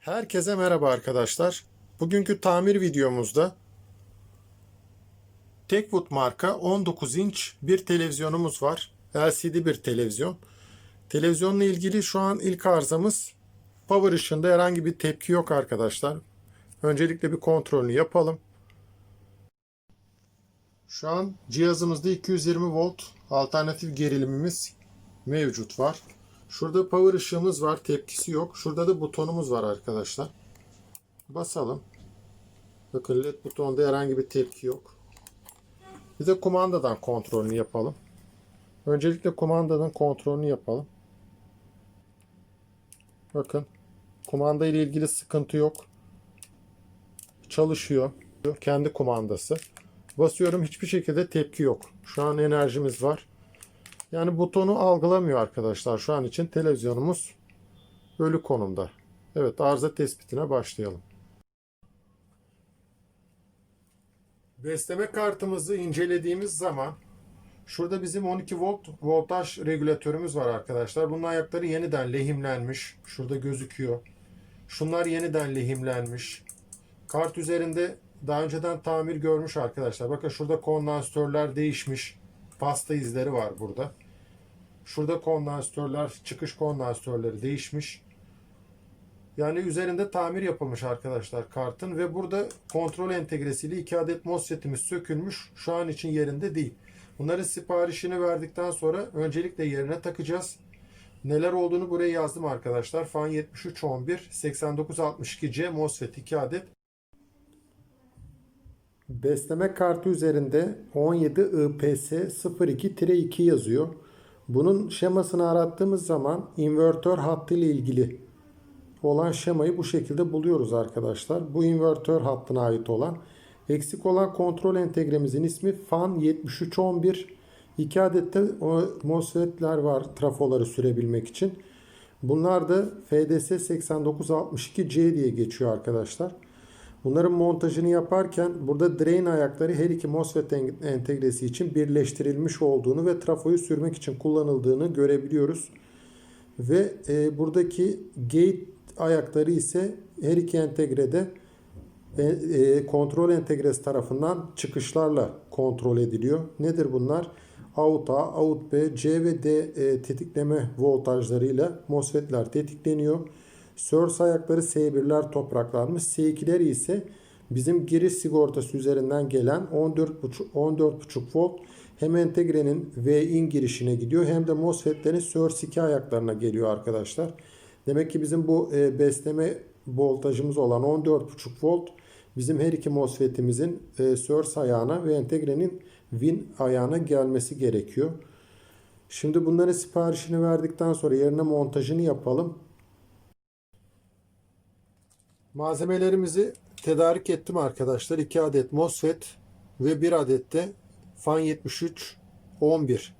Herkese merhaba arkadaşlar. Bugünkü tamir videomuzda Techwood marka 19 inç bir televizyonumuz var. LCD bir televizyon. Televizyonla ilgili şu an ilk arızamız power ışığında herhangi bir tepki yok arkadaşlar. Öncelikle bir kontrolünü yapalım. Şu an cihazımızda 220 volt alternatif gerilimimiz mevcut var. Şurada power ışığımız var. Tepkisi yok. Şurada da butonumuz var arkadaşlar. Basalım. Bakın led butonda herhangi bir tepki yok. Bir de kumandadan kontrolünü yapalım. Öncelikle kumandanın kontrolünü yapalım. Bakın. Kumanda ile ilgili sıkıntı yok. Çalışıyor. Kendi kumandası. Basıyorum hiçbir şekilde tepki yok. Şu an enerjimiz var. Yani butonu algılamıyor arkadaşlar. Şu an için televizyonumuz ölü konumda. Evet arıza tespitine başlayalım. Besleme kartımızı incelediğimiz zaman şurada bizim 12 volt voltaj regülatörümüz var arkadaşlar. Bunun ayakları yeniden lehimlenmiş. Şurada gözüküyor. Şunlar yeniden lehimlenmiş. Kart üzerinde daha önceden tamir görmüş arkadaşlar. Bakın şurada kondansatörler değişmiş. Pasta izleri var burada. Şurada kondansatörler, çıkış kondansatörleri değişmiş. Yani üzerinde tamir yapılmış arkadaşlar kartın ve burada kontrol entegresiyle 2 adet MOSFET'imiz sökülmüüş. Şu an için yerinde değil. Bunların siparişini verdikten sonra öncelikle yerine takacağız. Neler olduğunu buraya yazdım arkadaşlar. Fan 7311 8962C MOSFET 2 adet. Besleme kartı üzerinde 17 IPS 02-2 yazıyor. Bunun şemasını arattığımız zaman invertör hattı ile ilgili olan şemayı bu şekilde buluyoruz arkadaşlar. Bu invertör hattına ait olan. Eksik olan kontrol entegremizin ismi FAN 7311. 2 adet de MOSFET'ler var trafoları sürebilmek için. Bunlar da FDS 8962C diye geçiyor arkadaşlar. Bunların montajını yaparken burada drain ayakları her iki MOSFET entegresi için birleştirilmiş olduğunu ve trafoyu sürmek için kullanıldığını görebiliyoruz. Ve e, buradaki gate ayakları ise her iki entegrede e, e, kontrol entegresi tarafından çıkışlarla kontrol ediliyor. Nedir bunlar? Out A, Out B, C ve D e, tetikleme voltajlarıyla MOSFET'ler tetikleniyor. Source ayakları S1'ler topraklanmış. S2'ler ise bizim giriş sigortası üzerinden gelen 14.5 14.5 volt hem entegrenin V-in girişine gidiyor hem de MOSFET'lerin Source 2 ayaklarına geliyor arkadaşlar. Demek ki bizim bu e, besleme voltajımız olan 14.5 volt bizim her iki MOSFET'imizin e, Source ayağına ve entegrenin Win ayağına gelmesi gerekiyor. Şimdi bunların siparişini verdikten sonra yerine montajını yapalım. Malzemelerimizi tedarik ettim arkadaşlar. 2 adet MOSFET ve 1 adet de FAN 73 11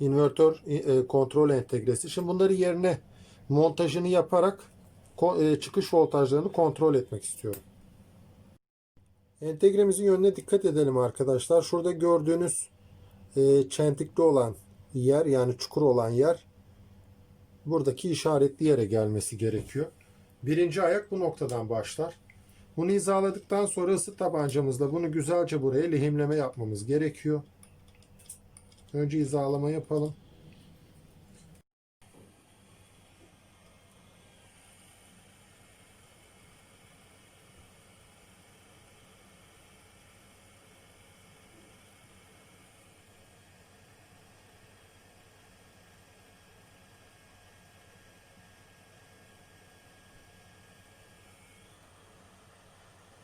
invertör e, kontrol entegresi. Şimdi bunları yerine montajını yaparak e, çıkış voltajlarını kontrol etmek istiyorum. Entegremizin yönüne dikkat edelim arkadaşlar. Şurada gördüğünüz e, çentikli olan yer yani çukur olan yer buradaki işaretli yere gelmesi gerekiyor. Birinci ayak bu noktadan başlar. Bunu hizaladıktan sonra ısı tabancamızla bunu güzelce buraya lehimleme yapmamız gerekiyor. Önce hizalama yapalım.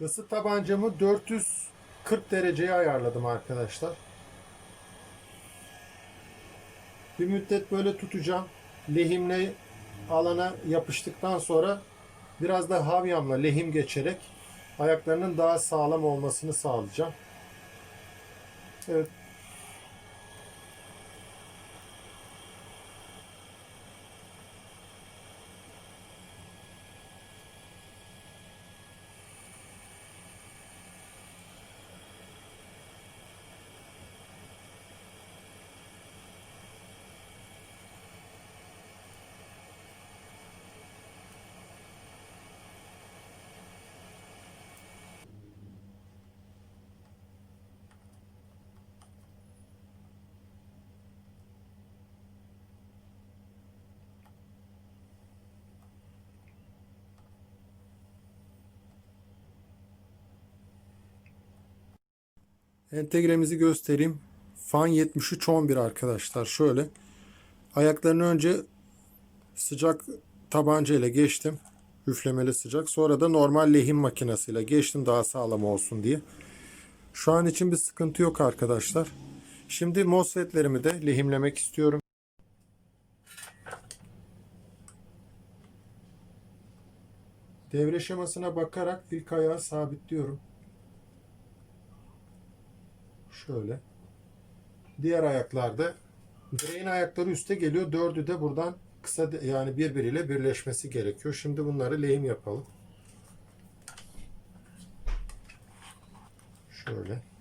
Isı tabancamı 440 dereceye ayarladım arkadaşlar. Bir müddet böyle tutacağım. Lehimle alana yapıştıktan sonra biraz da havyamla lehim geçerek ayaklarının daha sağlam olmasını sağlayacağım. Evet. Entegremizi göstereyim. Fan 7311 arkadaşlar. Şöyle. Ayaklarını önce sıcak tabanca ile geçtim. Üflemeli sıcak. Sonra da normal lehim makinesiyle geçtim daha sağlam olsun diye. Şu an için bir sıkıntı yok arkadaşlar. Şimdi MOSFET'lerimi de lehimlemek istiyorum. Devre şemasına bakarak ilk ayağı sabitliyorum. Şöyle. Diğer ayaklarda direğin ayakları üste geliyor. Dördü de buradan kısa yani birbiriyle birleşmesi gerekiyor. Şimdi bunları lehim yapalım. Şöyle.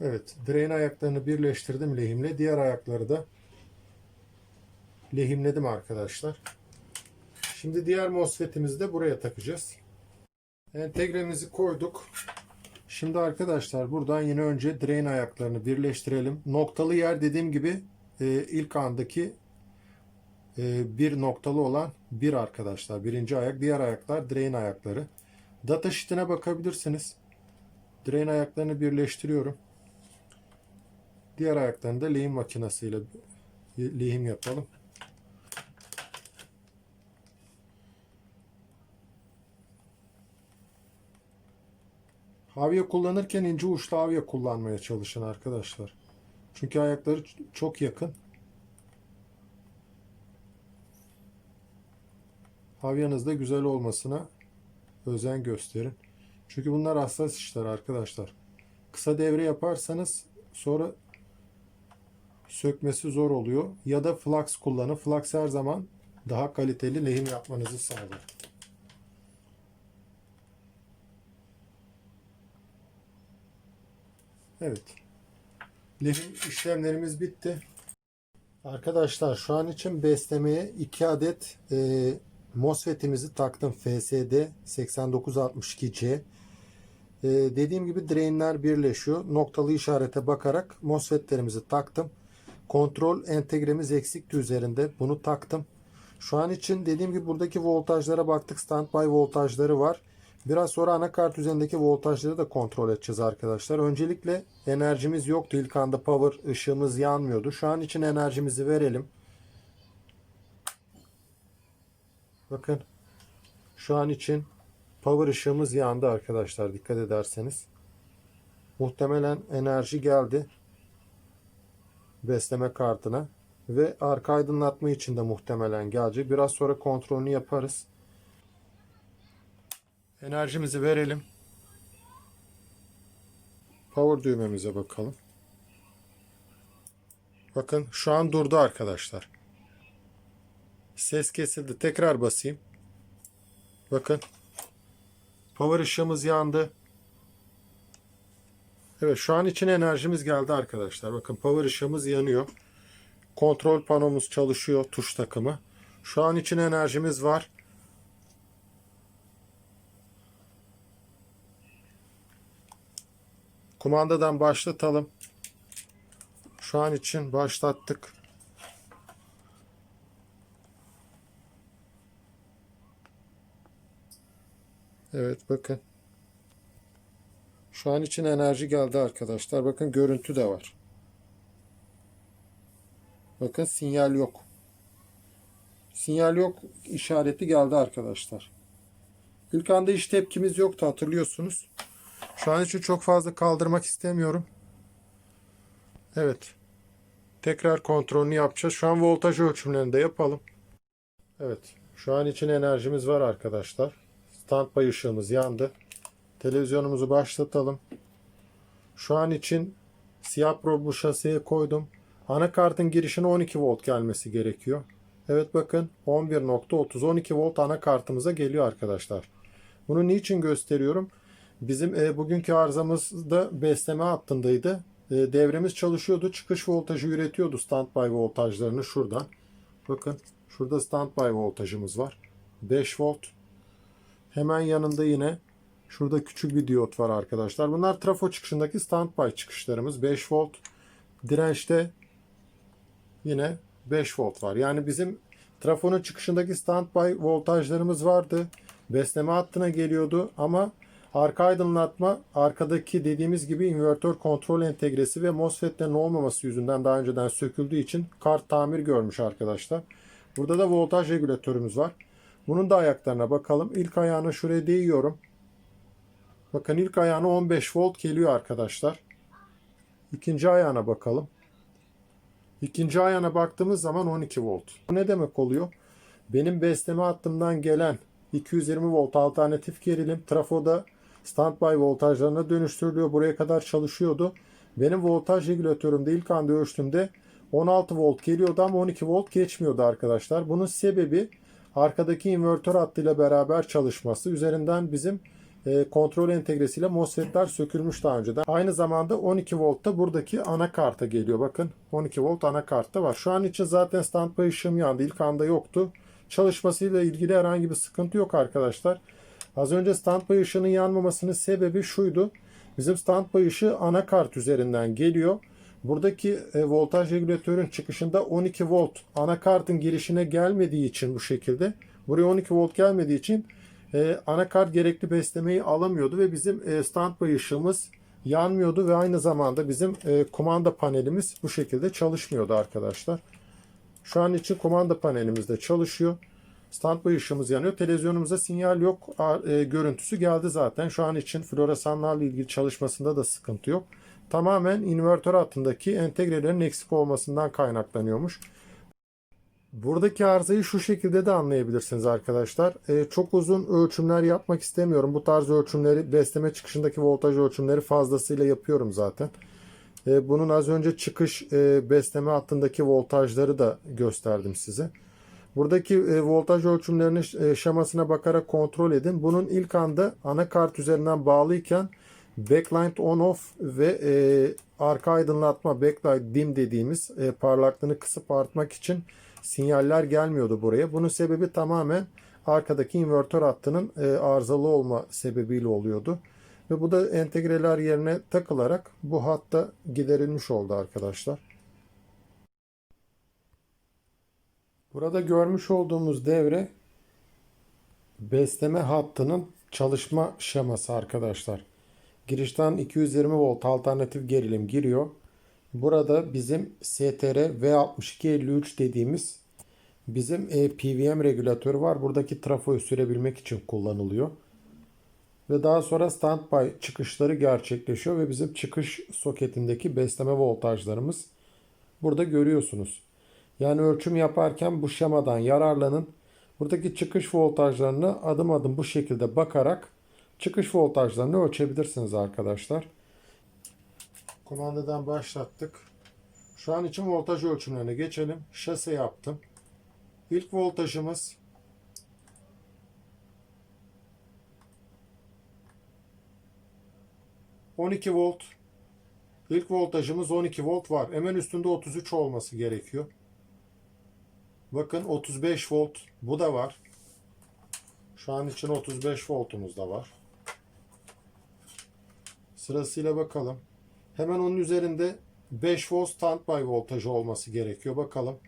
Evet, direğin ayaklarını birleştirdim lehimle. Diğer ayakları da lehimledim arkadaşlar. Şimdi diğer MOSFET'imizi de buraya takacağız. Entegremizi koyduk. Şimdi arkadaşlar buradan yine önce direğin ayaklarını birleştirelim. Noktalı yer dediğim gibi e, ilk andaki e, bir noktalı olan bir arkadaşlar. Birinci ayak, diğer ayaklar direğin ayakları. Data sheet'ine bakabilirsiniz. Direğin ayaklarını birleştiriyorum. Diğer ayaklarını da lehim makinesiyle lehim yapalım. Havya kullanırken ince uçlu havya kullanmaya çalışın arkadaşlar. Çünkü ayakları çok yakın. Havyanız da güzel olmasına özen gösterin. Çünkü bunlar hassas işler arkadaşlar. Kısa devre yaparsanız sonra sökmesi zor oluyor. Ya da flux kullanın. Flux her zaman daha kaliteli lehim yapmanızı sağlar. Evet. Lehim işlemlerimiz bitti. Arkadaşlar şu an için beslemeye 2 adet e, MOSFET'imizi taktım. FSD 8962C. E, dediğim gibi drainler birleşiyor. Noktalı işarete bakarak MOSFET'lerimizi taktım. Kontrol entegremiz eksikti üzerinde. Bunu taktım. Şu an için dediğim gibi buradaki voltajlara baktık. Standby voltajları var. Biraz sonra anakart üzerindeki voltajları da kontrol edeceğiz arkadaşlar. Öncelikle enerjimiz yoktu. İlk anda power ışığımız yanmıyordu. Şu an için enerjimizi verelim. Bakın. Şu an için power ışığımız yandı arkadaşlar. Dikkat ederseniz. Muhtemelen enerji geldi. Besleme kartına. Ve arka aydınlatma için de muhtemelen gelecek. Biraz sonra kontrolünü yaparız. Enerjimizi verelim. Power düğmemize bakalım. Bakın şu an durdu arkadaşlar. Ses kesildi. Tekrar basayım. Bakın. Power ışığımız yandı. Evet şu an için enerjimiz geldi arkadaşlar. Bakın power ışığımız yanıyor. Kontrol panomuz çalışıyor. Tuş takımı. Şu an için enerjimiz var. Kumandadan başlatalım. Şu an için başlattık. Evet bakın. Şu an için enerji geldi arkadaşlar. Bakın görüntü de var. Bakın sinyal yok. Sinyal yok işareti geldi arkadaşlar. İlk anda hiç tepkimiz yoktu hatırlıyorsunuz. Şu an için çok fazla kaldırmak istemiyorum. Evet. Tekrar kontrolünü yapacağız. Şu an voltaj ölçümlerini de yapalım. Evet. Şu an için enerjimiz var arkadaşlar. Standby ışığımız yandı. Televizyonumuzu başlatalım. Şu an için siyah probu şasiye koydum. Anakartın girişine 12 volt gelmesi gerekiyor. Evet bakın 11.30 12 volt anakartımıza geliyor arkadaşlar. Bunu niçin gösteriyorum? Bizim e, bugünkü arızamız da besleme hattındaydı. E, devremiz çalışıyordu. Çıkış voltajı üretiyordu standby voltajlarını şuradan. Bakın şurada standby voltajımız var. 5 volt. Hemen yanında yine şurada küçük bir diyot var arkadaşlar. Bunlar trafo çıkışındaki standby çıkışlarımız. 5 volt. Dirençte yine 5 volt var. Yani bizim trafonun çıkışındaki standby voltajlarımız vardı. Besleme hattına geliyordu ama arka aydınlatma arkadaki dediğimiz gibi invertör kontrol entegresi ve MOSFET'lerin olmaması yüzünden daha önceden söküldüğü için kart tamir görmüş arkadaşlar. Burada da voltaj regülatörümüz var. Bunun da ayaklarına bakalım. İlk ayağını şuraya değiyorum. Bakın ilk ayağına 15 volt geliyor arkadaşlar. İkinci ayağına bakalım. İkinci ayağına baktığımız zaman 12 volt. Bu ne demek oluyor? Benim besleme hattımdan gelen 220 volt alternatif gerilim trafoda standby voltajlarına dönüştürülüyor. Buraya kadar çalışıyordu. Benim voltaj regülatörümde ilk anda ölçtüğümde 16 volt geliyordu ama 12 volt geçmiyordu arkadaşlar. Bunun sebebi arkadaki invertör hattıyla beraber çalışması. Üzerinden bizim kontrol entegresiyle MOSFET'ler sökülmüş daha önceden. Aynı zamanda 12 volt da buradaki anakarta geliyor. Bakın 12 volt anakartta var. Şu an için zaten standby ışığım yandı. İlk anda yoktu. Çalışmasıyla ilgili herhangi bir sıkıntı yok arkadaşlar. Az önce standby ışığının yanmamasının sebebi şuydu. Bizim standby ışığı anakart üzerinden geliyor. Buradaki e, voltaj regülatörün çıkışında 12 volt anakartın girişine gelmediği için bu şekilde buraya 12 volt gelmediği için e, anakart gerekli beslemeyi alamıyordu ve bizim e, standby ışığımız yanmıyordu ve aynı zamanda bizim e, kumanda panelimiz bu şekilde çalışmıyordu arkadaşlar. Şu an için kumanda panelimiz de çalışıyor. Standby ışığımız yanıyor. Televizyonumuza sinyal yok. E, görüntüsü geldi zaten. Şu an için floresanlarla ilgili çalışmasında da sıkıntı yok. Tamamen invertör hattındaki entegrelerin eksik olmasından kaynaklanıyormuş. Buradaki arızayı şu şekilde de anlayabilirsiniz arkadaşlar. Ee, çok uzun ölçümler yapmak istemiyorum. Bu tarz ölçümleri besleme çıkışındaki voltaj ölçümleri fazlasıyla yapıyorum zaten. Ee, bunun az önce çıkış e, besleme hattındaki voltajları da gösterdim size. Buradaki e, voltaj ölçümlerinin e, şemasına bakarak kontrol edin. Bunun ilk anda anakart üzerinden bağlıyken backlight on off ve e, arka aydınlatma backlight dim dediğimiz e, parlaklığını kısıp artmak için sinyaller gelmiyordu buraya. Bunun sebebi tamamen arkadaki invertör hattının e, arızalı olma sebebiyle oluyordu. Ve bu da entegreler yerine takılarak bu hatta giderilmiş oldu arkadaşlar. Burada görmüş olduğumuz devre besleme hattının çalışma şeması arkadaşlar. Girişten 220 volt alternatif gerilim giriyor. Burada bizim STR V6253 dediğimiz bizim e, PWM regülatörü var. Buradaki trafoyu sürebilmek için kullanılıyor. Ve daha sonra standby çıkışları gerçekleşiyor ve bizim çıkış soketindeki besleme voltajlarımız burada görüyorsunuz. Yani ölçüm yaparken bu şemadan yararlanın. Buradaki çıkış voltajlarını adım adım bu şekilde bakarak çıkış voltajlarını ölçebilirsiniz arkadaşlar. Kumandadan başlattık. Şu an için voltaj ölçümlerine geçelim. Şase yaptım. İlk voltajımız ...12 volt. İlk voltajımız 12 volt var. Hemen üstünde 33 olması gerekiyor. Bakın 35 volt. Bu da var. Şu an için 35 voltumuz da var. Sırasıyla bakalım. Hemen onun üzerinde 5 volt standby voltajı olması gerekiyor. Bakalım.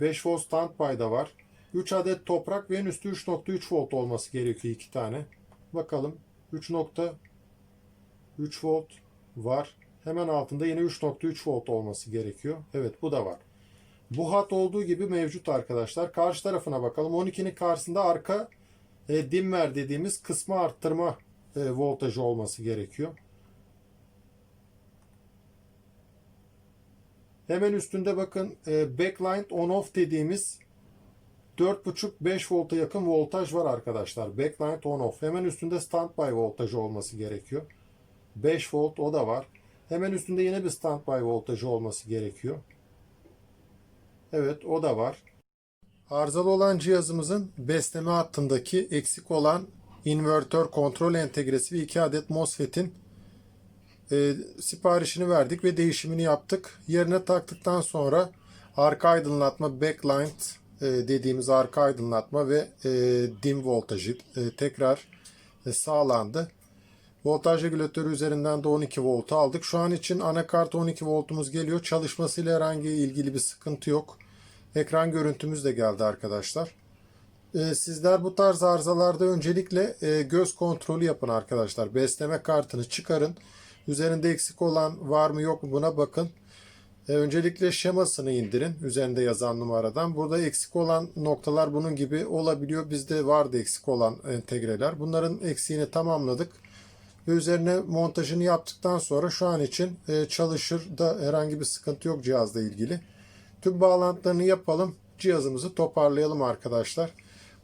5 volt standby da var. 3 adet toprak ve en üstü 3.3 volt olması gerekiyor iki tane. Bakalım. 3.3 volt var. Hemen altında yine 3.3 volt olması gerekiyor. Evet bu da var. Bu hat olduğu gibi mevcut arkadaşlar. Karşı tarafına bakalım. 12'nin karşısında arka e, dimmer dediğimiz kısmı arttırma e, voltajı olması gerekiyor. Hemen üstünde bakın e, backlight on off dediğimiz 4.5-5 volta yakın voltaj var arkadaşlar. Backlight on off. Hemen üstünde standby voltajı olması gerekiyor. 5 volt o da var. Hemen üstünde yine bir standby voltajı olması gerekiyor. Evet o da var. Arızalı olan cihazımızın besleme hattındaki eksik olan invertör kontrol entegresi ve 2 adet MOSFET'in e, siparişini verdik ve değişimini yaptık. Yerine taktıktan sonra arka aydınlatma backlight e, dediğimiz arka aydınlatma ve e, dim voltajı e, tekrar e, sağlandı. Voltaj regülatörü üzerinden de 12 voltu aldık. Şu an için anakart 12 voltumuz geliyor. Çalışmasıyla herhangi ilgili bir sıkıntı yok. Ekran görüntümüz de geldi arkadaşlar. Ee, Sizler bu tarz arızalarda öncelikle e, göz kontrolü yapın arkadaşlar. Besleme kartını çıkarın. Üzerinde eksik olan var mı yok mu buna bakın. E, Öncelikle şemasını indirin üzerinde yazan numaradan. Burada eksik olan noktalar bunun gibi olabiliyor. Bizde vardı eksik olan entegreler. Bunların eksiğini tamamladık. Ve üzerine montajını yaptıktan sonra şu an için e, çalışır da herhangi bir sıkıntı yok cihazla ilgili. Tüm bağlantılarını yapalım. Cihazımızı toparlayalım arkadaşlar.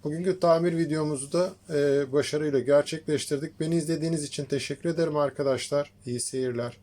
Bugünkü tamir videomuzu da e, başarıyla gerçekleştirdik. Beni izlediğiniz için teşekkür ederim arkadaşlar. İyi seyirler.